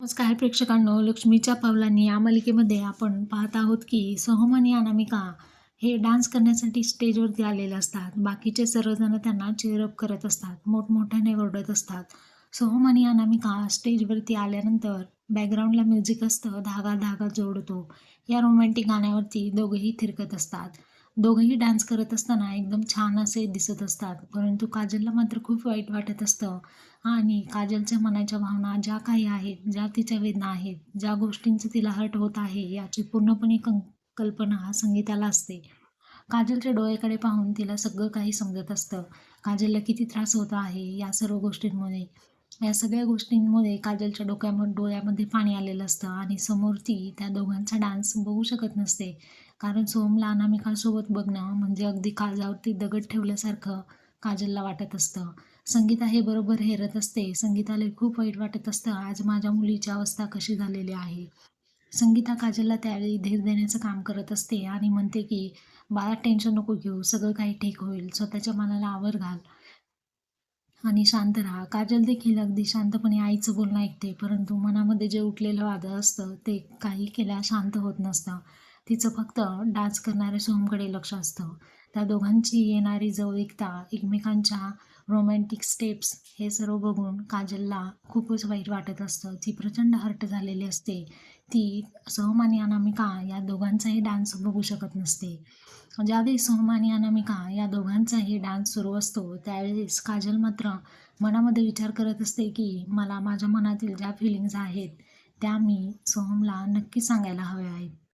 नमस्कार प्रेक्षकांनो लक्ष्मीच्या पावलांनी या मालिकेमध्ये आपण पाहत आहोत की सोहम आणि अनामिका हे डान्स करण्यासाठी स्टेजवरती आलेले असतात. बाकीचे सर्वजण त्यांना चेअरअप करत असतात मोठमोठ्याने ओरडत असतात. सोहम आणि अनामिका स्टेजवरती आल्यानंतर बॅकग्राऊंडला म्युझिक असतं धागा धागा जोडतो. या रोमॅन्टिक गाण्यावरती दोघेही थिरकत असतात. दोघंही डान्स करत असताना एकदम छान असे दिसत असतात. परंतु काजलला मात्र खूप वाईट वाटत असतं. आणि काजलच्या मनाच्या भावना ज्या काही आहेत ज्या तिच्या वेदना आहेत ज्या गोष्टींचं तिला हर्ट होत आहे याची पूर्णपणे कं कल्पना संगीताला असते. काजलच्या डोळ्याकडे पाहून तिला सगळं काही समजत असतं. काजलला किती त्रास होत आहे या सर्व गोष्टींमुळे. या सगळ्या गोष्टींमुळे काजलच्या डोक्यामध्ये डोळ्यामध्ये पाणी आलेलं असतं. आणि समोर ती त्या दोघांचा डान्स बघू शकत नसते. कारण सोहमला अनामिकासोबत बघणं म्हणजे अगदी काजावरती दगड ठेवल्यासारखं काजलला वाटत असतं. संगीता हे बरोबर हेरत असते. संगीताला खूप वाईट वाटत असतं. आज माझ्या मुलीची अवस्था कशी झालेली आहे? संगीता काजलला त्यावेळी धीर देण्याचं काम करत असते आणि म्हणते की बाळा टेन्शन नको घेऊ. सगळं काही ठीक होईल. स्वतःच्या मनाला आवर घाल आणि शांत राहा. काजल देखील अगदी शांतपणे आईचं बोलणं ऐकते परंतु मनामध्ये जे उठलेलं वादळ असतं ते काही केल्या शांत होत नसतं. तिचं फक्त डान्स करणाऱ्या सोहमकडे लक्ष असतं. त्या दोघांची येणारी जवळिकता एकमेकांच्या रोमॅन्टिक स्टेप्स हे सर्व बघून काजलला खूपच वाईट वाटत असतं. ती प्रचंड हर्ट झालेली असते. ती सोहम आणि अनामिका या दोघांचाही डान्स बघू शकत नसते. ज्यावेळी सोहम आणि अनामिका या दोघांचाही डान्स सुरू असतो त्यावेळेस काजल मात्र मनामध्ये विचार करत असते की मला माझ्या मनातील ज्या फिलिंग्ज आहेत त्या मी सोहमला नक्की सांगायला हव्या आहेत.